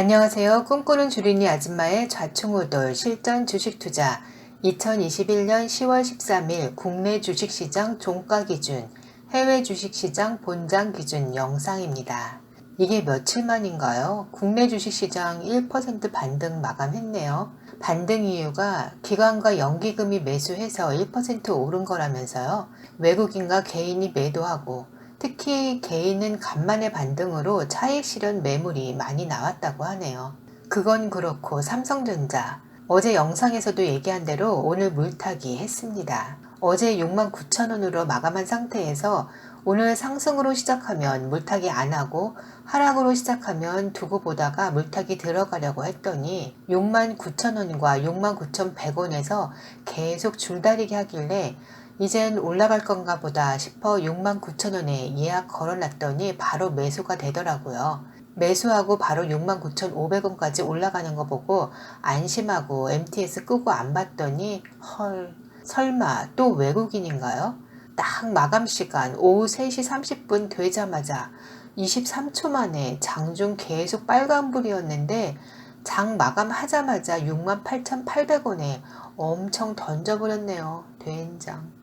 안녕하세요. 꿈꾸는 주린이 아줌마의 좌충우돌 실전 주식투자 2021년 10월 13일 국내 주식시장 종가 기준, 해외 주식시장 본장 기준 영상입니다. 이게 며칠 만인가요? 국내 주식시장 1% 반등 마감했네요. 반등 이유가 기관과 연기금이 매수해서 1% 오른 거라면서요. 외국인과 개인이 매도하고 특히 개인은 간만에 반등으로 차익 실현 매물이 많이 나왔다고 하네요. 그건 그렇고 삼성전자 어제 영상에서도 얘기한 대로 오늘 물타기 했습니다. 어제 69,000원으로 마감한 상태에서 오늘 상승으로 시작하면 물타기 안 하고 하락으로 시작하면 두고 보다가 물타기 들어가려고 했더니 69,000원과 69,100원에서 계속 줄다리기 하길래 이젠 올라갈 건가 보다 싶어 69,000원에 예약 걸어놨더니 바로 매수가 되더라고요. 매수하고 바로 69,500원까지 올라가는 거 보고 안심하고 MTS 끄고 안 봤더니 헐 설마 또 외국인인가요? 딱 마감 시간 오후 3시 30분 되자마자 23초 만에 장중 계속 빨간불이었는데 장 마감하자마자 68,800원에 엄청 던져버렸네요. 된장.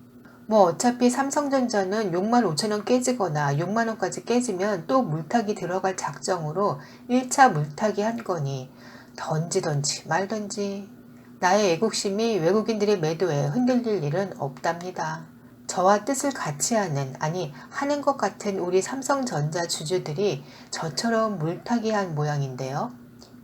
뭐 어차피 삼성전자는 6만 5천원 깨지거나 6만 원까지 깨지면 또 물타기 들어갈 작정으로 1차 물타기 한 거니 던지던지 말던지 나의 애국심이 외국인들의 매도에 흔들릴 일은 없답니다. 저와 뜻을 같이 하는 아니 하는 것 같은 우리 삼성전자 주주들이 저처럼 물타기 한 모양인데요.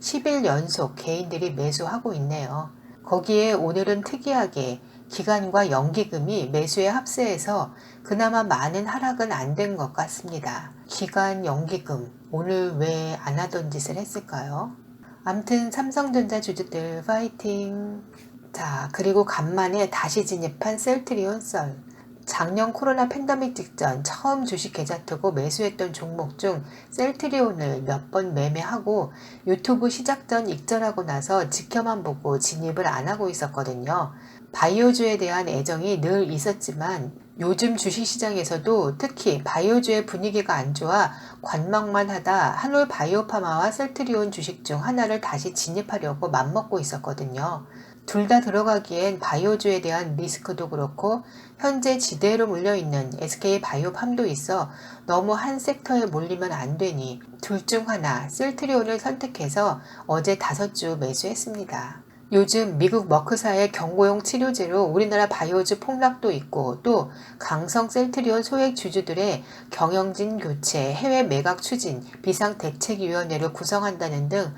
10일 연속 개인들이 매수하고 있네요. 거기에 오늘은 특이하게 기간과 연기금이 매수에 합세해서 그나마 많은 하락은 안 된 것 같습니다. 기간 연기금 오늘 왜 안 하던 짓을 했을까요? 암튼 삼성전자 주주들 파이팅! 자 그리고 간만에 다시 진입한 셀트리온 썰 작년 코로나 팬데믹 직전 처음 주식 계좌 트고 매수했던 종목 중 셀트리온을 몇 번 매매하고 유튜브 시작 전 익절하고 나서 지켜만 보고 진입을 안 하고 있었거든요. 바이오주에 대한 애정이 늘 있었지만 요즘 주식시장에서도 특히 바이오주의 분위기가 안 좋아 관망만 하다 한올 바이오파마와 셀트리온 주식 중 하나를 다시 진입하려고 맘먹고 있었거든요. 둘 다 들어가기엔 바이오주에 대한 리스크도 그렇고 현재 지대로 물려있는 SK 바이오팜도 있어 너무 한 섹터에 몰리면 안 되니 둘 중 하나 셀트리온을 선택해서 어제 다섯 주 매수했습니다. 요즘 미국 머크사의 경고용 치료제로 우리나라 바이오즈 폭락도 있고 또 강성 셀트리온 소액 주주들의 경영진 교체, 해외 매각 추진, 비상대책위원회를 구성한다는 등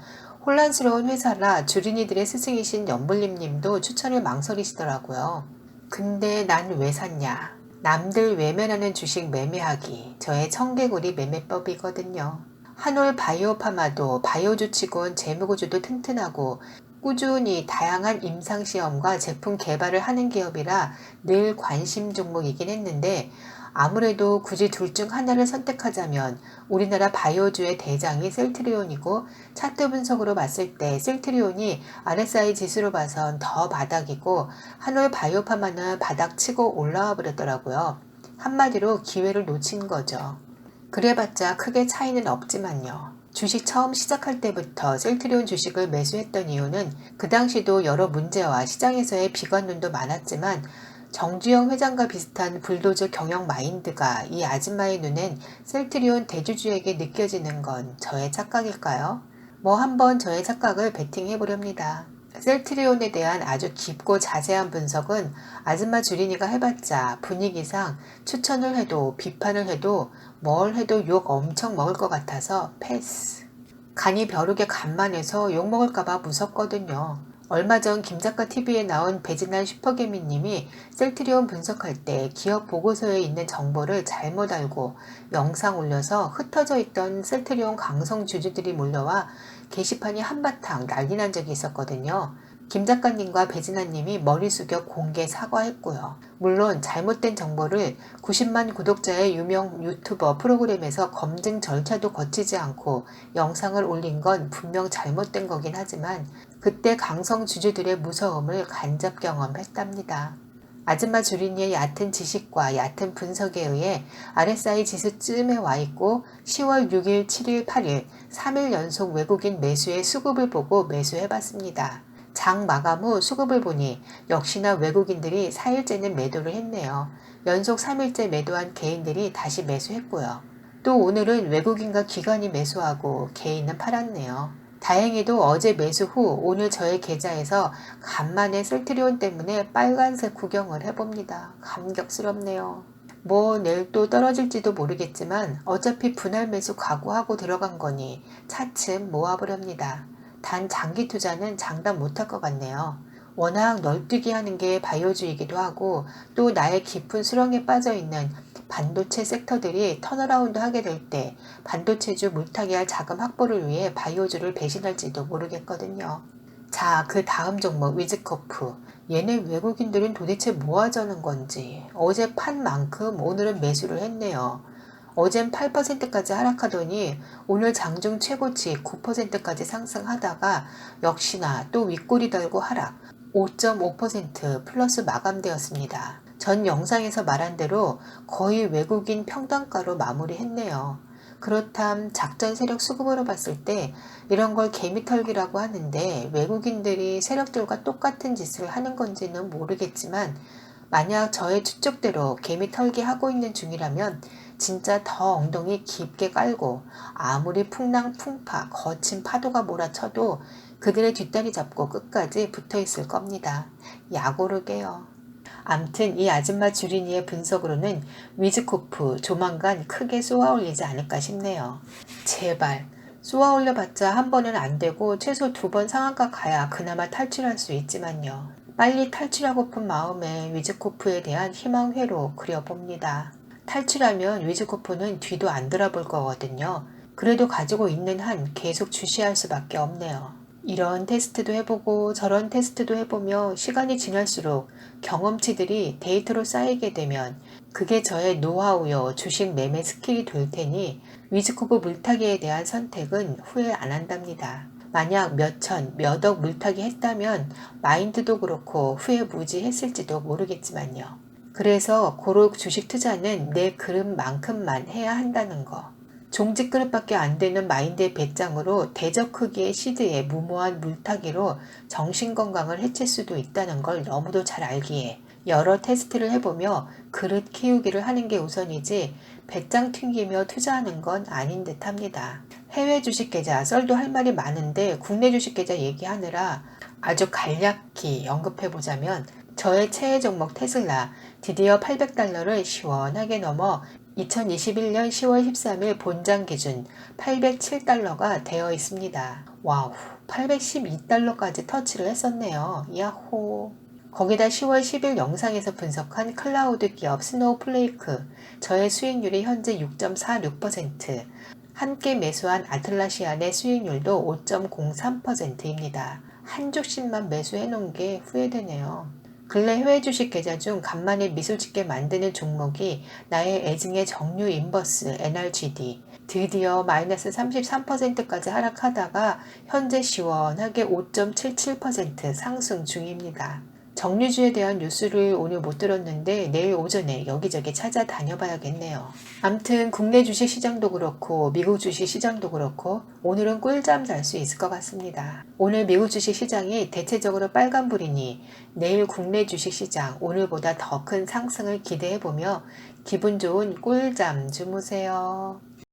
혼란스러운 회사라 주린이들의 스승이신 연불림님도 추천을 망설이시더라고요. 근데 난 왜 샀냐? 남들 외면하는 주식 매매하기 저의 청개구리 매매법이거든요. 한올 바이오파마도 바이오주치곤 재무구조도 튼튼하고 꾸준히 다양한 임상시험과 제품 개발을 하는 기업이라 늘 관심 종목이긴 했는데 아무래도 굳이 둘 중 하나를 선택하자면 우리나라 바이오주의 대장이 셀트리온이고 차트 분석으로 봤을 때 셀트리온이 RSI 지수로 봐선 더 바닥이고 한올 바이오파마는 바닥치고 올라와 버렸더라고요. 한마디로 기회를 놓친 거죠. 그래봤자 크게 차이는 없지만요. 주식 처음 시작할 때부터 셀트리온 주식을 매수했던 이유는 그 당시도 여러 문제와 시장에서의 비관론도 많았지만 정주영 회장과 비슷한 불도저 경영 마인드가 이 아줌마의 눈엔 셀트리온 대주주에게 느껴지는 건 저의 착각일까요? 뭐 한번 저의 착각을 베팅해 보렵니다. 셀트리온에 대한 아주 깊고 자세한 분석은 아줌마 주린이가 해봤자 분위기상 추천을 해도 비판을 해도 뭘 해도 욕 엄청 먹을 것 같아서 패스. 간이 벼룩에 간만해서 욕 먹을까봐 무섭거든요. 얼마 전 김작가 TV에 나온 배진날 슈퍼개미님이 셀트리온 분석할 때 기업 보고서에 있는 정보를 잘못 알고 영상 올려서 흩어져 있던 셀트리온 강성 주주들이 몰려와 게시판이 한바탕 난리 난 적이 있었거든요. 김 작가님과 배진아님이 머리 숙여 공개 사과했고요. 물론 잘못된 정보를 90만 구독자의 유명 유튜버 프로그램에서 검증 절차도 거치지 않고 영상을 올린 건 분명 잘못된 거긴 하지만 그때 강성 주주들의 무서움을 간접 경험했답니다. 아줌마 주린이의 얕은 지식과 얕은 분석에 의해 RSI 지수쯤에 와 있고 10월 6일, 7일, 8일 3일 연속 외국인 매수의 수급을 보고 매수해 봤습니다. 장 마감 후 수급을 보니 역시나 외국인들이 4일째는 매도를 했네요. 연속 3일째 매도한 개인들이 다시 매수했고요. 또 오늘은 외국인과 기관이 매수하고 개인은 팔았네요. 다행히도 어제 매수 후 오늘 저의 계좌에서 간만에 셀트리온 때문에 빨간색 구경을 해봅니다. 감격스럽네요. 뭐 내일 또 떨어질지도 모르겠지만 어차피 분할 매수 각오하고 들어간 거니 차츰 모아보렵니다. 단 장기 투자는 장담 못할 것 같네요. 워낙 널뛰기 하는 게 바이오주의이기도 하고 또 나의 깊은 수렁에 빠져 있는 반도체 섹터들이 턴어라운드 하게 될 때 반도체주 물타기 할 자금 확보를 위해 바이오주를 배신할지도 모르겠거든요. 자, 그 다음 종목 위즈커프. 얘네 외국인들은 도대체 뭐 하자는 건지 어제 판 만큼 오늘은 매수를 했네요. 어젠 8%까지 하락하더니 오늘 장중 최고치 9%까지 상승하다가 역시나 또 윗골이 달고 하락 5.5% 플러스 마감되었습니다. 전 영상에서 말한 대로 거의 외국인 평단가로 마무리했네요. 그렇담 작전 세력 수급으로 봤을 때 이런 걸 개미털기라고 하는데 외국인들이 세력들과 똑같은 짓을 하는 건지는 모르겠지만 만약 저의 추측대로 개미털기 하고 있는 중이라면 진짜 더 엉덩이 깊게 깔고 아무리 풍랑 풍파 거친 파도가 몰아쳐도 그들의 뒷다리 잡고 끝까지 붙어 있을 겁니다. 야고르게요. 암튼 이 아줌마 주린이의 분석으로는 위즈코프 조만간 크게 쏘아 올리지 않을까 싶네요. 제발 쏘아 올려봤자 한 번은 안 되고 최소 두 번 상한가 가야 그나마 탈출할 수 있지만요. 빨리 탈출하고픈 마음에 위즈코프에 대한 희망회로 그려봅니다. 탈출하면 위즈코프는 뒤도 안 돌아볼 거거든요. 그래도 가지고 있는 한 계속 주시할 수밖에 없네요. 이런 테스트도 해보고 저런 테스트도 해보며 시간이 지날수록 경험치들이 데이터로 쌓이게 되면 그게 저의 노하우요 주식 매매 스킬이 될 테니 위즈코브 물타기에 대한 선택은 후회 안 한답니다. 만약 몇천, 몇억 물타기 했다면 마인드도 그렇고 후회 무지 했을지도 모르겠지만요. 그래서 고록 주식 투자는 내 그릇만큼만 해야 한다는 거. 종지 그릇밖에 안 되는 마인드의 배짱으로 대적 크기의 시드에 무모한 물타기로 정신 건강을 해칠 수도 있다는 걸 너무도 잘 알기에 여러 테스트를 해보며 그릇 키우기를 하는 게 우선이지 배짱 튕기며 투자하는 건 아닌 듯 합니다. 해외 주식 계좌 썰도 할 말이 많은데 국내 주식 계좌 얘기하느라 아주 간략히 언급해보자면 저의 최애 종목 테슬라 드디어 800달러를 시원하게 넘어 2021년 10월 13일 본장 기준 807달러가 되어 있습니다. 와우, 812달러까지 터치를 했었네요. 야호. 거기다 10월 10일 영상에서 분석한 클라우드 기업 스노우플레이크, 저의 수익률이 현재 6.46%, 함께 매수한 아틀라시안의 수익률도 5.03%입니다. 한 족씩만 매수해 놓은 게 후회되네요. 근래 해외 주식 계좌 중 간만에 미술 짓게 만드는 종목이 나의 애증의 정유 인버스 NRGD 드디어 마이너스 33%까지 하락하다가 현재 시원하게 5.77% 상승 중입니다. 정류주에 대한 뉴스를 오늘 못 들었는데 내일 오전에 여기저기 찾아다녀 봐야겠네요. 암튼 국내 주식 시장도 그렇고 미국 주식 시장도 그렇고 오늘은 꿀잠 잘 수 있을 것 같습니다. 오늘 미국 주식 시장이 대체적으로 빨간불이니 내일 국내 주식 시장 오늘보다 더 큰 상승을 기대해 보며 기분 좋은 꿀잠 주무세요.